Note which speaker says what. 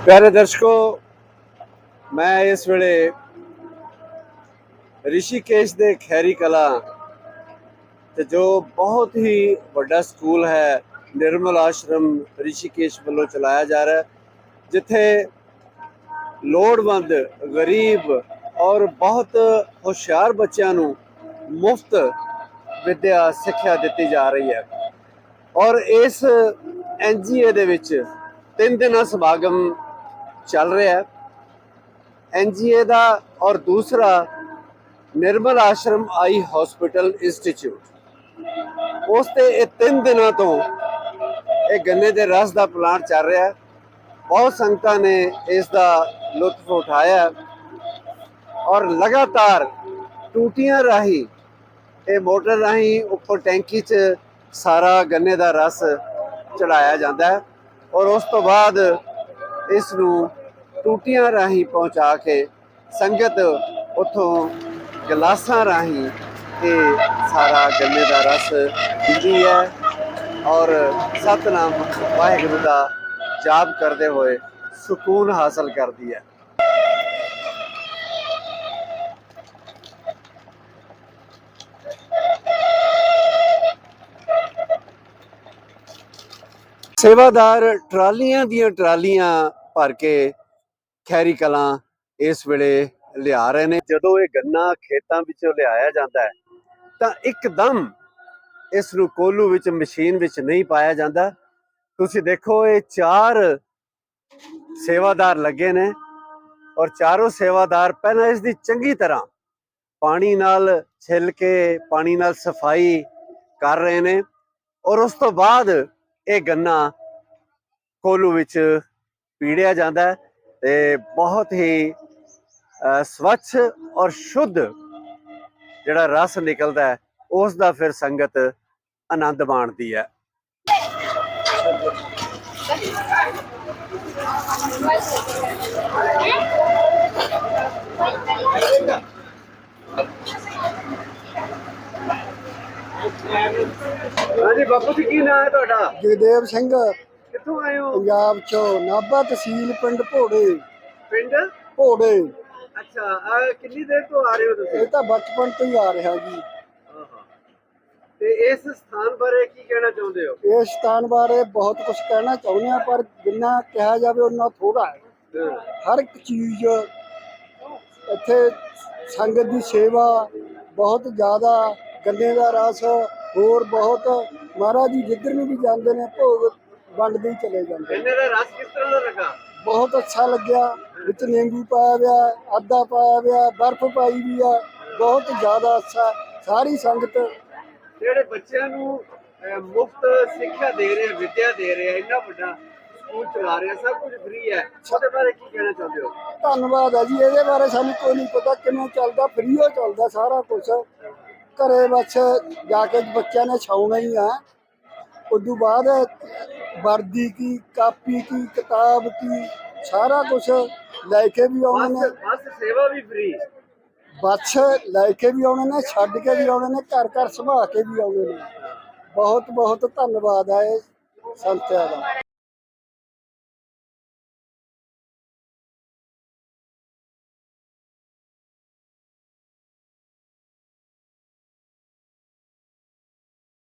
Speaker 1: ਪਿਆਰੇ ਦਰਸ਼ਕੋ ਮੈਂ ਇਸ ਵੇਲੇ ਰਿਸ਼ੀਕੇਸ਼ ਦੇ ਖੈਰੀ ਕਲਾ ਤੇ ਜੋ ਬਹੁਤ ਹੀ ਵੱਡਾ ਸਕੂਲ ਹੈ ਨਿਰਮਲ ਆਸ਼ਰਮ ਰਿਸ਼ੀਕੇਸ਼ ਵੱਲੋਂ ਚਲਾਇਆ ਜਾ ਰਿਹਾ ਹੈ, ਜਿੱਥੇ ਲੋੜਵੰਦ, ਗਰੀਬ ਔਰ ਬਹੁਤ ਹੁਸ਼ਿਆਰ ਬੱਚਿਆਂ ਨੂੰ ਮੁਫਤ ਵਿਦਿਆ, ਸਿੱਖਿਆ ਦਿੱਤੀ ਜਾ ਰਹੀ ਹੈ। ਔਰ ਇਸ ਐਨਜੀਏ ਦੇ ਵਿੱਚ ਤਿੰਨ ਦਿਨਾਂ ਸਮਾਗਮ ਚੱਲ ਰਿਹਾ ਹੈ। ਐਨਜੀਏ ਦਾ ਔਰ ਦੂਸਰਾ ਨਿਰਮਲ ਆਸ਼ਰਮ ਆਈ ਹਸਪੀਟਲ ਇੰਸਟੀਚਿਊਟ। ਉਸ ਤੇ ਇਹ ਤਿੰਨ ਦਿਨਾਂ ਤੋਂ ਇਹ ਗੰਨੇ ਦੇ ਰਸ ਦਾ ਪਲਾਂਟ ਚੱਲ ਰਿਹਾ ਹੈ। ਬਹੁਤ ਸੰਗਤਾਂ ਨੇ ਇਸ ਦਾ ਲੁਤਫ ਉਠਾਇਆ ਔਰ ਲਗਾਤਾਰ ਟੂਟੀਆਂ ਰਾਹੀਂ, ਇਹ ਮੋਟਰ ਰਾਹੀਂ ਉੱਪਰ ਟੈਂਕੀ 'ਚ ਸਾਰਾ ਗੰਨੇ ਦਾ ਰਸ ਚੜਾਇਆ ਜਾਂਦਾ ਹੈ ਔਰ ਉਸ ਤੋਂ ਬਾਅਦ ਇਸ ਨੂੰ ਟੂਟੀਆਂ ਰਾਹੀਂ ਪਹੁੰਚਾ ਕੇ ਸੰਗਤ ਉਥੋਂ ਗਲਾਸਾਂ ਰਾਹੀਂ ਇਹ ਸਾਰਾ ਗੰਨੇ ਦਾ ਰਸ ਪੀਂਦੀ ਹੈ। ਔਰ ਸਤਨਾਮ ਵਾਹਿਗੁਰੂ ਦਾ ਜਾਪ ਕਰਦੇ ਹੋਏ ਸਕੂਨ ਹਾਸਲ ਕਰਦੀ ਹੈ। ਸੇਵਾਦਾਰ ਟਰਾਲੀਆਂ ਦੀਆਂ ਟਰਾਲੀਆਂ ਭਰ ਕੇ ਖੈਰੀ ਕਲਾਂ ਇਸ ਵੇਲੇ ਲਿਆ ਰਹੇ ਨੇ। ਜਦੋਂ ਇਹ ਗੰਨਾ ਖੇਤਾਂ ਵਿੱਚੋਂ ਲਿਆਇਆ ਜਾਂਦਾ ਹੈ, ਤਾਂ ਇੱਕਦਮ ਇਸ ਨੂੰ ਕੋਲੂ ਵਿੱਚ, ਮਸ਼ੀਨ ਵਿੱਚ ਨਹੀਂ ਪਾਇਆ ਜਾਂਦਾ। ਤੁਸੀਂ ਦੇਖੋ, ਇਹ ਚਾਰ ਸੇਵਾਦਾਰ ਲੱਗੇ ਨੇ ਔਰ ਚਾਰੋਂ ਸੇਵਾਦਾਰ ਪਹਿਲਾਂ ਇਸ ਦੀ ਚੰਗੀ ਤਰ੍ਹਾਂ ਪਾਣੀ ਨਾਲ ਛਿੱਲ ਕੇ, ਪਾਣੀ ਨਾਲ ਸਫ਼ਾਈ ਕਰ ਰਹੇ ਨੇ ਔਰ ਉਸ ਤੋਂ ਬਾਅਦ ਇਹ ਗੰਨਾ ਕੋਲੂ ਵਿੱਚ ਪੀੜਿਆ ਜਾਂਦਾ ਹੈ। ਤੇ ਬਹੁਤ ਹੀ ਸਵੱਛ ਔਰ ਸ਼ੁੱਧ ਜਿਹੜਾ ਰਸ ਨਿਕਲਦਾ ਹੈ, ਉਸ ਦਾ ਫਿਰ ਸੰਗਤ ਆਨੰਦ ਮਾਣਦੀ ਹੈ। ਹਾਂਜੀ ਬਾਪੂ ਜੀ ਕੀ ਨਾਮ ਹੈ ਤੁਹਾਡਾ?
Speaker 2: ਜਗਦੇਵ ਸਿੰਘ।
Speaker 1: ਕਿੱਥੋਂ ਆਏ ਹੋ?
Speaker 2: ਪੰਜਾਬ ਚੋਂ ਨਾਭਾ ਤਹਿਸੀਲ ਪਿੰਡ ਭੋੜੇ।
Speaker 1: ਪਿੰਡ?
Speaker 2: ਭੋੜੇ।
Speaker 1: ਅੱਛਾ ਆ ਕਿੰਨੀ ਦੇਰ ਤੋਂ ਆ ਰਹੇ ਹੋ ਤੁਸੀਂ?
Speaker 2: ਇਹ ਤਾਂ ਬਚਪਨ ਤੋਂ ਹੀ ਆ ਰਿਹਾ ਜੀ।
Speaker 1: ਆਹਾ। ਤੇ ਇਸ ਸਥਾਨ ਬਾਰੇ ਕੀ ਕਹਿਣਾ ਚਾਹੁੰਦੇ ਹੋ?
Speaker 2: ਇਸ ਸਥਾਨ ਬਾਰੇ ਬਹੁਤ ਕੁਝ ਕਹਿਣਾ ਚਾਹੁੰਦੇ ਆ ਪਰ ਜਿੰਨਾ ਕਿਹਾ ਜਾਵੇ ਉਹਨਾਂ ਥੋੜਾ ਹੈ। ਹਰ ਇੱਕ ਚੀਜ਼ ਇੱਥੇ ਸੰਗਤ ਦੀ ਸੇਵਾ ਬਹੁਤ ਜ਼ਿਆਦਾ ਗੰਨੇ ਦਾ ਰਸ ਹੋਰ ਬਹੁਤ ਮਹਾਰਾਜ ਜੀ ਜਿੱਧਰ ਨੂੰ ਵੀ ਜਾਂਦੇ ਨੇ ਭੋਗ ਵੰਡਦੇ ਹੀ ਚਲੇ ਜਾਂਦੇ ਨੇ।
Speaker 1: ਗੰਨੇ ਦਾ ਰਸ ਕਿਸ ਤਰ੍ਹਾਂ ਦਾ ਲੱਗਾ?
Speaker 2: ਬਹੁਤ ਅੱਛਾ ਲੱਗਿਆ ਵਿੱਚ ਨਿੰਬੂ ਪਾਇਆ ਹੋਇਆ ਆਦਾ ਪਾਇਆ ਹੋਇਆ ਬਰਫ਼ ਪਾਈ ਵੀ ਆ ਬਹੁਤ ਜ਼ਿਆਦਾ ਅੱਛਾ ਸਾਰੀ ਸੰਗਤ
Speaker 1: ਜਿਹੜੇ ਬੱਚਿਆਂ ਨੂੰ ਮੁਫਤ ਸਿੱਖਿਆ ਦੇ ਰਹੇ ਆ ਵਿਦਿਆ ਦੇ ਰਹੇ ਆ ਇੰਨਾ ਵੱਡਾ ਸਕੂਲ ਚਲਾ ਰਹੇ ਆ ਸਭ ਕੁਝ ਫ੍ਰੀ ਹੈ। ਉਹਦੇ ਬਾਰੇ ਕੀ ਕਹਿਣਾ ਚਾਹੁੰਦੇ ਹੋ?
Speaker 2: ਧੰਨਵਾਦ ਹੈ ਜੀ ਇਹਦੇ ਬਾਰੇ ਸਾਨੂੰ ਕੋਈ ਨਹੀਂ ਪਤਾ ਕਿਵੇਂ ਚੱਲਦਾ ਫ੍ਰੀ ਹੋ ਚੱਲਦਾ ਸਾਰਾ ਕੁਝ ਘਰੇ ਬਸ ਜਾ ਕੇ ਬੱਚਿਆਂ ਨੇ ਛਾਉਣਾ ਹੀ ਆ। ਉਦੋਂ ਬਾਅਦ ਵਰਦੀ ਕੀ ਕਾਪੀ ਕੀ ਕਿਤਾਬ ਕੀ ਸਾਰਾ ਕੁਝ ਲੈ ਕੇ ਵੀ ਆਉਣੇ ਨੇ।
Speaker 1: ਬਸ ਸੇਵਾ ਵੀ ਫ੍ਰੀ
Speaker 2: ਬੱਸ ਲੈ ਕੇ ਵੀ ਆਉਣੇ ਨੇ, ਛੱਡ ਕੇ ਵੀ ਆਉਣੇ ਨੇ, ਘਰ ਘਰ ਸੁਭਾ ਕੇ ਵੀ ਆਉਣੇ ਨੇ। ਬਹੁਤ ਬਹੁਤ ਧੰਨਵਾਦ ਹੈ ਇਹ ਦਾ